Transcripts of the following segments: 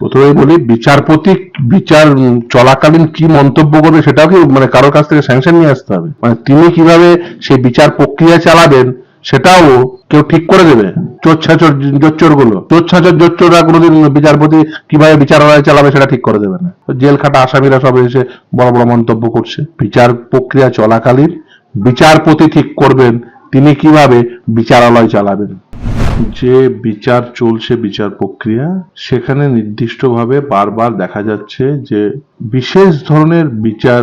প্রথমেই বলি, বিচারপতি বিচার চলাকালীন কি মন্তব্য করবে সেটাও কি মানে কারোর কাছ থেকে স্যাংশন নিয়ে আসতে হবে? মানে তিনি কীভাবে সেই বিচার প্রক্রিয়া চালাবেন সেটাও কেউ ঠিক করে দেবে? চোর ছাচর জোচ্চোরগুলো চোর ছাচর জোচ্চোররা কোনোদিন বিচারপতি কীভাবে বিচারালয় চালাবে সেটা ঠিক করে দেবে না। জেল খাটা আসামিরা সব এসে বড় বড় মন্তব্য করছে। বিচার প্রক্রিয়া চলাকালীন বিচারপতি ঠিক করবেন, তিনি কীভাবে বিচারালয় চালাবেন? যে বিচার চলছে, বিচার প্রক্রিয়া, সেখানে নির্দিষ্টভাবে বারবার দেখা যাচ্ছে যে বিশেষ ধরনের বিচার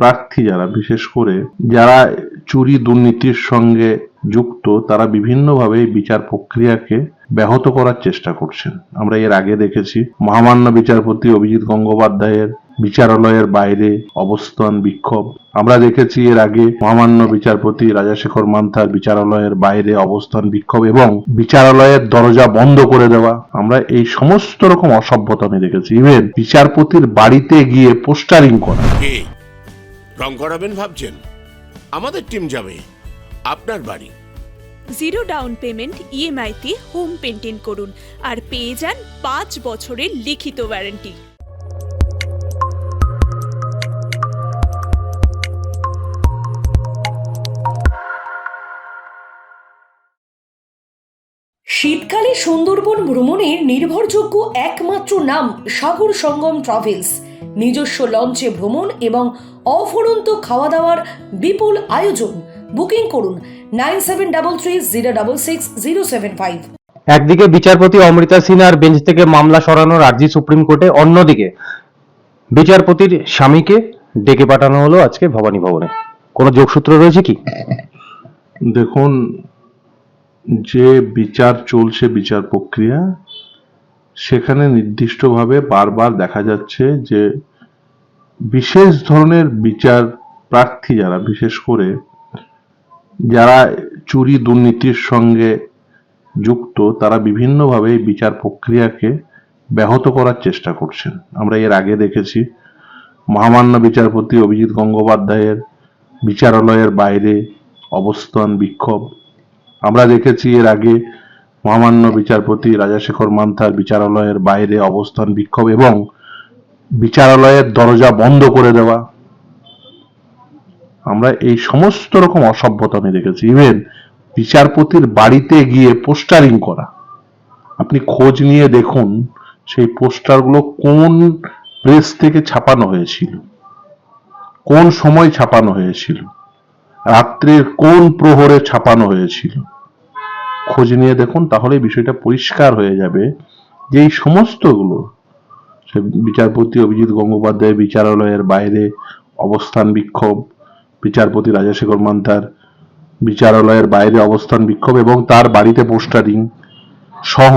প্রার্থী যারা, বিশেষ করে যারা চুরি দুর্নীতির সঙ্গে যুক্ত, তারা বিভিন্নভাবে বিচার প্রক্রিয়াকে ব্যাহত করার চেষ্টা করছেন। আমরা এর আগে দেখেছি মহামান্য বিচারপতি অভিজিৎ গঙ্গোপাধ্যায়ের বিচারালয়ের বাইরে অবস্থান বিক্ষোভ। আমরা দেখেছি এর আগে মহামান্য বিচারপতি রাজাশেখর মান্থার বিচারালয়ের বাইরে অবস্থান বিক্ষোভ এবং বিচারালয়ের দরজা বন্ধ করে দেওয়া। আমরা এই সমস্ত রকম অসভ্যতা আমি দেখেছি। ইভেন বিচারপতির বাড়িতে গিয়ে পোস্টারিং করা। রং করাবেন ভাবছেন? আমাদের টিম যাবে। আপনার বাড়ি। জিরো ডাউন পেমেন্ট ইএমআইতে হোম পেন্টেন করুন। আর পেয়ে যান পাঁচ বছরের লিখিত ওয়ারেন্টি শীতকালে সুন্দরবন ভ্রমণের নির্ভরযোগ্য একমাত্র নাম সাগর সঙ্গম ট্রাভেলস। নিজস্ব লঞ্চে ভ্রমণ এবং অফুরন্ত খাওয়া দাওয়ার বিপুল আয়োজন। বুকিং করুন nine seven double three zero double six zero seven five. একদিকে বিচারপতি অমৃতা সিনহার বেঞ্চ থেকে মামলা সরানোর আর্জি সুপ্রিম কোর্টে অন্যদিকে বিচারপতির স্বামীকে ডেকে পাঠানো হলো আজকে ভবানী ভবনে। কোনো যোগসূত্র রয়েছে কি? দেখুন যে বিচার চলছে, বিচার প্রক্রিয়া, সেখানে নির্দিষ্টভাবে বারবার দেখা যাচ্ছে যে বিশেষ ধরনের বিচার প্রার্থী যারা, বিশেষ করে যারা চুরি দুর্নীতির সঙ্গে যুক্ত, তারা বিভিন্নভাবে এই বিচার প্রক্রিয়াকে ব্যাহত করার চেষ্টা করছেন। আমরা এর আগে দেখেছি মহামান্য বিচারপতি অভিজিৎ গঙ্গোপাধ্যায়ের বিচারালয়ের বাইরে অবস্থান, বিক্ষোভ আমরা দেখেছি এর আগে মহামান্য বিচারপতি রাজাশেখর মান্থার বিচারালয়ের বাইরে অবস্থান বিক্ষোভ এবং বিচারালয়ের দরজা বন্ধ করে দেওয়া। আমরা এই সমস্ত রকম অসভ্যতা আমি দেখেছি। ইভেন বিচারপতির বাড়িতে গিয়ে পোস্টারিং করা। আপনি খোঁজ নিয়ে দেখুন সেই পোস্টারগুলো কোন প্রেস থেকে ছাপানো হয়েছিল। কোন সময় ছাপানো হয়েছিল। রাত্রের কোন প্রহরে ছাপানো হয়েছিল? খোঁজ নিয়ে দেখুন তাহলে বিষয়টা পরিষ্কার হয়ে যাবে যে এই সমস্তগুলো বিচারপতি অভিজিৎ গঙ্গোপাধ্যায়, বিচারালয়ের বাইরে অবস্থান বিক্ষোভ, বিচারপতি রাজাশেখর মান্তার বিচারালয়ের বাইরে অবস্থান বিক্ষোভ এবং তার বাড়িতে পোস্টারিং সহ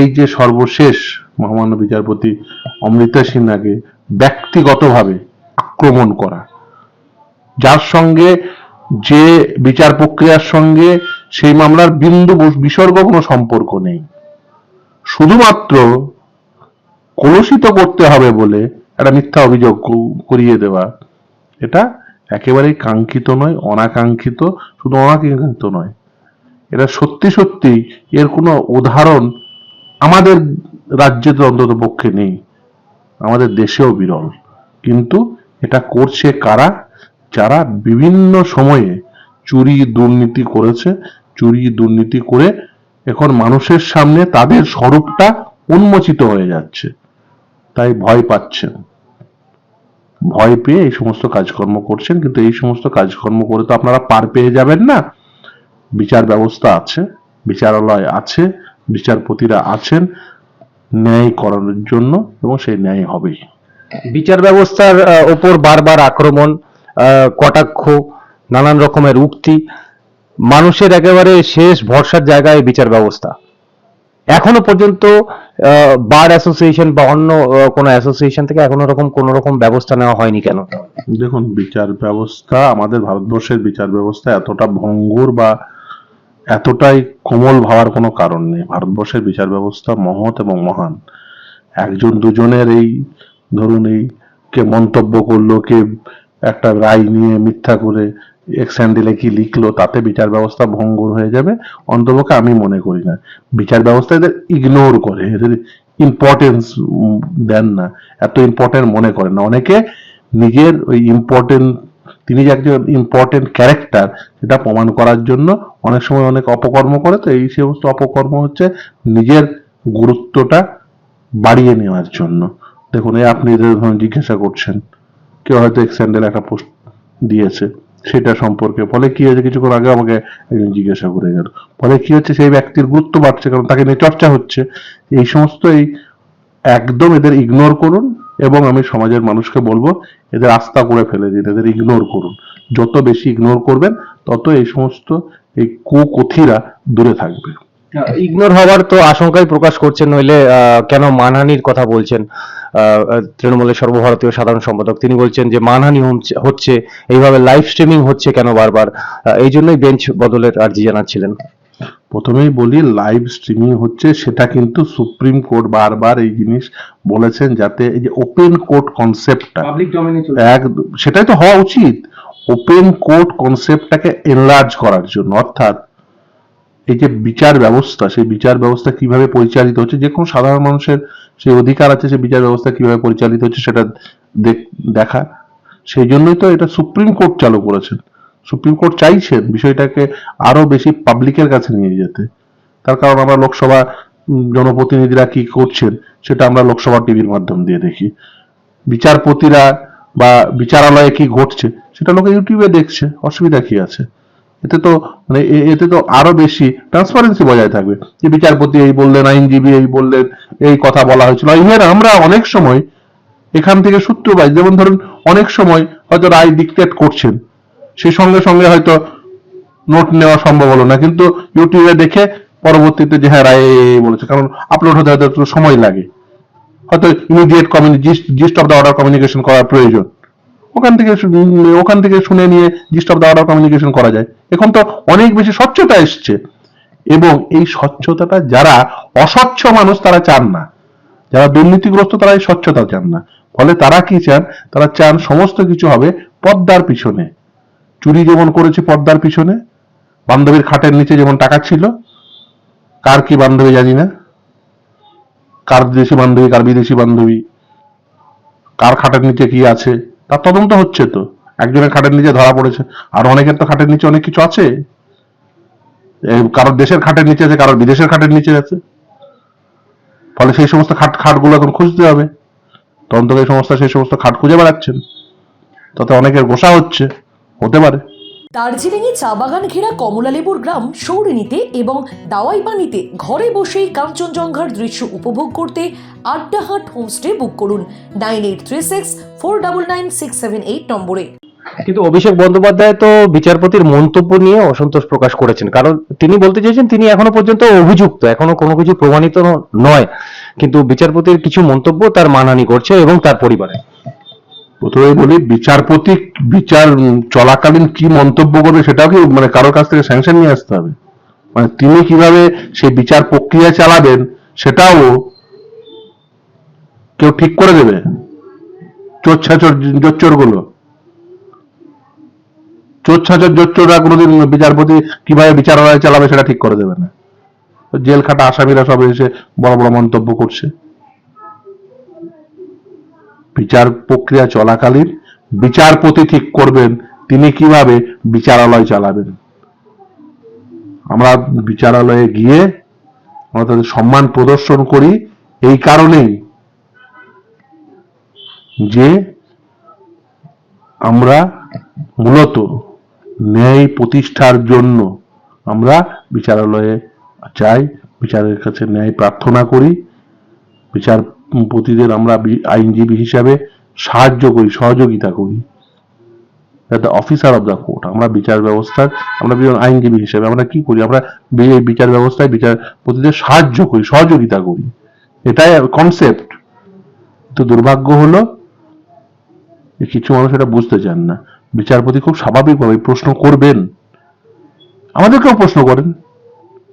এই যে সর্বশেষ মহামান্য বিচারপতি অমৃতা সিনহাকে ব্যক্তিগতভাবে আক্রমণ করা, যার সঙ্গে যে বিচার প্রক্রিয়ার সঙ্গে সেই মামলার বিন্দু বিসর্গ কোনো সম্পর্ক নেই। শুধুমাত্র কলুষিত করতে হবে বলে একটা মিথ্যা অভিযোগ করিয়ে দেওয়া। এটা একেবারেই কাঙ্ক্ষিত নয়, অনাকাঙ্ক্ষিত, শুধু অনাকাঙ্ক্ষিত নয়। এটা সত্যি সত্যি এর কোনো উদাহরণ আমাদের রাজ্যে তো অন্তত পক্ষে নেই। আমাদের দেশেও বিরল। কিন্তু এটা করছে কারা? যারা বিভিন্ন সময়ে চুরি, দুর্নীতি করেছে, চুরি, দুর্নীতি করে এখন মানুষের সামনে তাদের স্বরূপটা উন্মোচিত হয়ে যাচ্ছে। তাই ভয় পাচ্ছেন। ভয় পেয়ে এই সমস্ত কাজকর্ম করছেন, কিন্তু এই সমস্ত কাজকর্ম করে তো আপনারা পার পেয়ে যাবেন না। বিচার ব্যবস্থা আছে, বিচারালয় আছে, বিচারপতিরা আছেন, ন্যায় করানোর জন্য, এবং সেই ন্যায় হবেই। বিচার ব্যবস্থার ওপর বারবার আক্রমণ কটাক্ষ, নানান রকমের উক্তি, মানুষের একেবারে শেষ ভরসার জায়গায় বিচার ব্যবস্থা। এখনও পর্যন্ত বার অ্যাসোসিয়েশন বা অন্য কোনো অ্যাসোসিয়েশন থেকে এখনও রকম কোনো রকম ব্যবস্থা নেওয়া হয়নি কেন? দেখুন, বিচার ব্যবস্থা, আমাদের ভারতবর্ষের বিচার ব্যবস্থা এতটা ভঙ্গুর বা এতটাই কোমল ভাবার কোনো কারণ নেই। ভারতবর্ষের বিচার ব্যবস্থা মহৎ এবং মহান। একজন দুজনের এই, ধরুন এই কে মন্তব্য করল, কে একটা রায় নিয়ে মিথ্যা করে এক্স হ্যান্ডেলে কি লিখলো, তাতে বিচার ব্যবস্থা ভঙ্গুর হয়ে যাবে, অন্তপক্ষে আমি মনে করি না। বিচার ব্যবস্থা এদের ইগনোর করে, এদের ইম্পর্টেন্স দেন না, এত ইম্পর্টেন্ট মনে করেন না। অনেকে নিজের ওই ইম্পর্টেন্ট তিনি যে একজন ইম্পর্টেন্ট ক্যারেক্টার সেটা প্রমাণ করার জন্য অনেক সময় অনেক অপকর্ম করে, তো এই সমস্ত অপকর্ম হচ্ছে নিজের গুরুত্বটা বাড়িয়ে নেওয়ার জন্য। দেখুন, এই আপনি জিজ্ঞাসা করছেন কেউ হয়তো এক্স স্যান্ডেল একটা পোস্ট দিয়েছে, সেটা সম্পর্কে। ফলে কি হয়েছে, কিছুক্ষণ আগে আমাকে একজন জিজ্ঞাসা করে গেল। ফলে কি হচ্ছে, সেই ব্যক্তির গুরুত্ব বাড়ছে, কারণ তাকে নিয়ে চর্চা হচ্ছে। এই সমস্ত এই একদম এদের ইগনোর করুন এবং আমি সমাজের মানুষকে বলব, এদের আস্থা করে ফেলে দিন, এদের ইগনোর করুন। যত বেশি ইগনোর করবেন, তত এই সমস্ত এই কুকথিরা দূরে থাকবে। ইগনোর হওয়ার তো আশঙ্কাই প্রকাশ করছেন নইলে কেন মানহানির কথা বলছেন? তৃণমূলের সর্বভারতীয় সাধারণ সম্পাদক। তিনি বলছেন যে মানহানি হচ্ছে- এইভাবে লাইভ স্ট্রিমিং হচ্ছে কেন বারবার? এই জন্যই বেঞ্চ বদলের আর্জি জানাচ্ছিলেন। প্রথমেই বলি লাইভ স্ট্রিমিং হচ্ছে সেটা কিন্তু সুপ্রিম কোর্ট বারবার এই জিনিস বলেছেন যাতে এই যে ওপেন কোর্ট কনসেপ্টটা পাবলিক এক সেটাই তো হওয়া উচিত। ওপেন কোর্ট কনসেপ্টটাকে এনলার্জ করার জন্য অর্থাৎ এই যে বিচার ব্যবস্থা, সেই বিচার ব্যবস্থা কীভাবে পরিচালিত হচ্ছে? যে কোনো সাধারণ মানুষের সেই অধিকার আছে, সেই বিচার ব্যবস্থা কীভাবে পরিচালিত হচ্ছে সেটা দেখ- সেই জন্যই তো এটা সুপ্রিম কোর্ট চালু করেছেন। সুপ্রিম কোর্ট চাইছেন বিষয়টাকে আরও বেশি পাবলিকের কাছে নিয়ে যেতে। তার কারণ আমরা লোকসভা জনপ্রতিনিধিরা কি করছেন সেটা আমরা লোকসভা টিভির মাধ্যম দিয়ে দেখি। বিচারপতিরা বা বিচারালয়ে কি ঘটছে সেটা লোকে ইউটিউবে দেখছে, অসুবিধা কি আছে? এতে তো মানে এতে তো আরও বেশি ট্রান্সপারেন্সি বজায় থাকবে। যে বিচারপতি এই বললেন, আইনজীবী এই বললেন, এই কথা বলা হয়েছিল। ইভেন আমরা অনেক সময় এখান থেকে সূত্র পাই, যেমন ধরুন অনেক সময় হয়তো রায় ডিক্টেট করছেন। সেই সঙ্গে সঙ্গে হয়তো নোট নেওয়া সম্ভব হলো না, কিন্তু ইউটিউবে দেখে পরবর্তীতে যে হ্যাঁ রায় বলেছে, কারণ আপলোড হতে হয়তো একটু সময় লাগে। হয়তো immediate কমিউনি gist of the order communication করার প্রয়োজন। ওখান থেকে ওখান থেকে শুনে নিয়ে জিস্ট অফ দ্য কমিউনিকেশন করা যায়। এখন তো অনেক বেশি স্বচ্ছতা এসছে। এবং এই স্বচ্ছতাটা যারা অস্বচ্ছ মানুষ তারা চান না। যারা দুর্নীতিগ্রস্ত তারা এই স্বচ্ছতা চান না। ফলে তারা কি চান? তারা চান সমস্ত কিছু হবে পদ্মার পিছনে। চুরি যেমন করেছে পদ্মার পিছনে, বান্ধবীর খাটের নিচে যেমন টাকা ছিল, কার কি বান্ধবী জানি না। কার দেশি বান্ধবী, কার বিদেশি বান্ধবী, কার খাটের নিচে কি আছে। তার তদন্ত হচ্ছে তো। একজনের খাটের নিচে ধরা পড়েছে। আর অনেকের তো খাটের নিচে অনেক কিছু আছে। কারোর দেশের খাটের নিচে আছে, কারোর বিদেশের খাটের নিচে আছে। ফলে সেই সমস্ত খাট খাটগুলো এখন খুঁজতে হবে। তদন্তকারী সংস্থা সেই সমস্ত খাট খুঁজে বেড়াচ্ছেন। তাতে অনেকের গোসা হচ্ছে। হতে পারে। দার্জিলিংয়ে চা বাগান ঘেরা কমলালেবুর গ্রাম সৌরিনীতে এবং দাওয়াই পানিতে ঘরে বসেই কাঞ্চনজঙ্ঘার দৃশ্য উপভোগ করতে আড্ডাহাট হোমস্টে বুক করুন nine eight three six four double nine six seven eight নম্বরে। কিন্তু অভিষেক বন্দ্যোপাধ্যায় তো বিচারপতির মন্তব্য নিয়ে অসন্তোষ প্রকাশ করেছেন, কারণ তিনি বলতে চেয়েছেন তিনি এখনও পর্যন্ত অভিযুক্ত, এখনও কোনো কিছু প্রমাণিত নয়। কিন্তু বিচারপতির কিছু মন্তব্য তার মানহানি করছে এবং তার পরিবারে। প্রথমে বলি, বিচারপতি বিচার চলাকালীন কি মন্তব্য করবে সেটাও কি মানে কারোর কাছ থেকে স্যাংশন নিয়ে আসতে হবে? মানে তিনি কীভাবে সেই বিচার প্রক্রিয়া চালাবেন সেটাও কেউ ঠিক করে দেবে? চোর ছাচর জোচ্চোরগুলো চোর ছাচর জোচ্চোররা কোনোদিন বিচারপতি কীভাবে বিচারালয় চালাবে সেটা ঠিক করে দেবে না। জেল খাটা আসামিরা সব এসে বড় বড় মন্তব্য করছে। বিচার প্রক্রিয়া চলাকালীন বিচারপতি ঠিক করবেন, তিনি কীভাবে বিচারালয় চালাবেন? আমরা বিচারালয়ে গিয়ে আমরা তাদের সম্মান প্রদর্শন করি, এই কারণেই যে আমরা মূলত ন্যায় প্রতিষ্ঠার জন্য আমরা বিচারালয়ে চাই, বিচারের কাছে ন্যায় প্রার্থনা করি বিচারপতিদের আমরা আইনজীবী হিসাবে সাহায্য করি, সহযোগিতা করি। The officer of the court আমরা বিচার ব্যবস্থার, আমরা বিভিন্ন আইনজীবী হিসেবে আমরা কি করি? আমরা বিচার ব্যবস্থায় বিচারপতিদের সাহায্য করি, সহযোগিতা করি। এটাই কনসেপ্ট তো দুর্ভাগ্য হলো কিছু মানুষ এটা বুঝতে চান না। বিচারপতি খুব স্বাভাবিকভাবে প্রশ্ন করবেন। আমাদেরকেও প্রশ্ন করেন।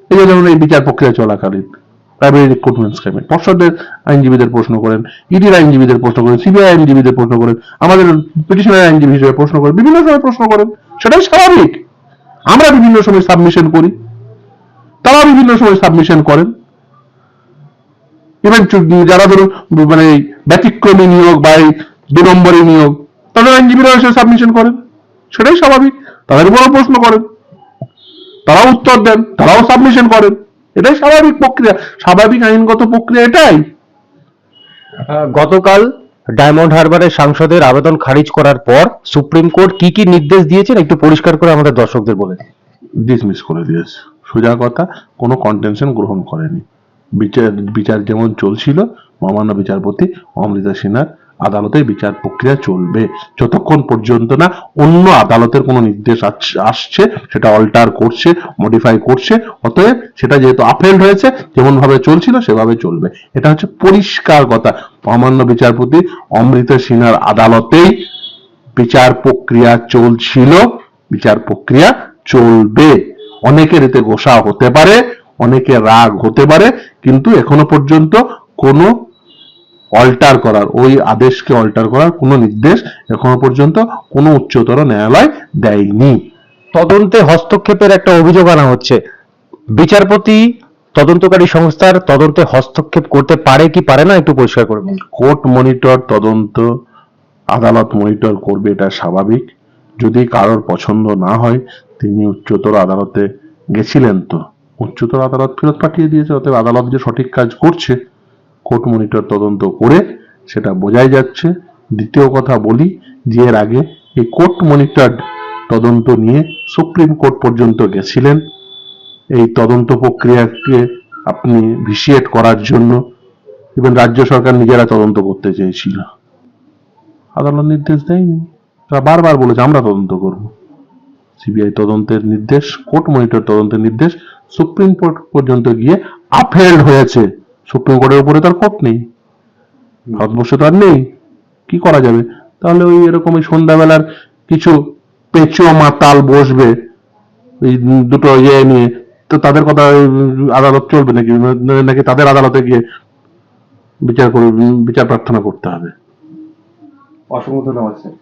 এই যেমন এই বিচার প্রক্রিয়া চলাকালীন। প্রাইমারি রিক্রুটমেন্ট স্কিমে পর্ষদের আইনজীবীদের প্রশ্ন করেন ইডির আইনজীবীদের প্রশ্ন করেন সিবিআই আইনজীবীদের প্রশ্ন করেন, আমাদের পিটিশনের আইনজীবী হিসেবে প্রশ্ন করেন, বিভিন্ন সময় প্রশ্ন করেন। সেটাই স্বাভাবিক। আমরা বিভিন্ন সময় সাবমিশন করি। তারা বিভিন্ন সময় সাবমিশন করেন। ইভেন যারা ধরুন মানে ব্যতিক্রমী নিয়োগ বা দু নম্বরী নিয়োগ, তাদের আইনজীবীরা এসে সাবমিশন করেন। সেটাই স্বাভাবিক। তাদের উপরও প্রশ্ন করেন। তারাও উত্তর দেন, তারাও সাবমিশন করেন। এটাই স্বাভাবিক প্রক্রিয়া। স্বাভাবিক আইনগত প্রক্রিয়া এটাই। গতকাল ডায়মন্ড হারবারের সাংসদের আবেদন খারিজ করার পর সুপ্রিম কোর্ট কি কি নির্দেশ দিয়েছেন একটু পরিষ্কার করে আমাদের দর্শকদের বলে। ডিসমিস করে দিয়েছে। সোজা কথা কোনো কন্টেনশন গ্রহণ করেনি। বিচার বিচার যেমন চলছিল মহামান্য বিচারপতি অমৃতা সিনহার আদালতে বিচার প্রক্রিয়া চলবে। যতক্ষণ পর্যন্ত না অন্য আদালতের কোনো নির্দেশ আসছে, সেটা অল্টার করছে মডিফাই করছে, অতএব সেটা যেহেতু আপহেল্ড হয়েছে, যেমনভাবে চলছিল সেভাবে চলবে। এটা হচ্ছে পরিষ্কার কথা। অমান্য বিচারপতি অমৃত সিনহার আদালতেই বিচার প্রক্রিয়া চলছিল, বিচার প্রক্রিয়া চলবে। অনেকের এতে গোসা হতে পারে, অনেকের রাগ হতে পারে, কিন্তু এখনও পর্যন্ত কোনো অল্টার করার ওই আদেশকে অল্টার করার কোনো নির্দেশ এখনও পর্যন্ত কোনো উচ্চতর ন্যায়ালয় দেয়নি। তদন্তে হস্তক্ষেপের একটা অভিযোগ আনা হচ্ছে। বিচারপতি তদন্তকারী সংস্থার তদন্তে হস্তক্ষেপ করতে পারে কি পারে না একটু পরিষ্কার করে বলুন। কোর্ট মনিটর তদন্ত আদালত মনিটর করবে এটা স্বাভাবিক। যদি কারোর পছন্দ না হয় তিনি উচ্চতর আদালতে গেছিলেন তো। উচ্চতর আদালত ফেরত পাঠিয়ে দিয়েছে অতএব আদালত যে সঠিক কাজ করছে কোর্ট মনিটর তদন্ত করে সেটা বোঝাই যাচ্ছে। দ্বিতীয় কথা বলি যে এর আগে এই কোর্ট মনিটর তদন্ত নিয়ে সুপ্রিম কোর্ট পর্যন্ত গেছিলেন। এই তদন্ত প্রক্রিয়াকে আপনি ভিসিয়েট করার জন্য ইভেন রাজ্য সরকার নিজেরা তদন্ত করতে চেয়েছিল। আদালত নির্দেশ দেয়নি। তারা বারবার বলেছে, আমরা তদন্ত করব। সিবিআই তদন্তের নির্দেশ, কোর্ট মনিটর তদন্তের নির্দেশ, সুপ্রিম কোর্ট পর্যন্ত গিয়ে আপহেল্ড হয়েছে। সুপ্রিম কোর্টের উপরে তার কোর্ট নেই। ভারতবর্ষে তো আর নেই। কি করা যাবে? তাহলে ওই এরকম ওই সন্ধ্যাবেলার কিছু পেঁচো মাতাল বসবে, এই দুটো ইয়ে নিয়ে। তো তাদের কথা আদালত চলবে নাকি? নাকি তাদের আদালতে গিয়ে বিচার করে বিচার প্রার্থনা করতে হবে? অসংখ্য ধন্যবাদ, স্যার।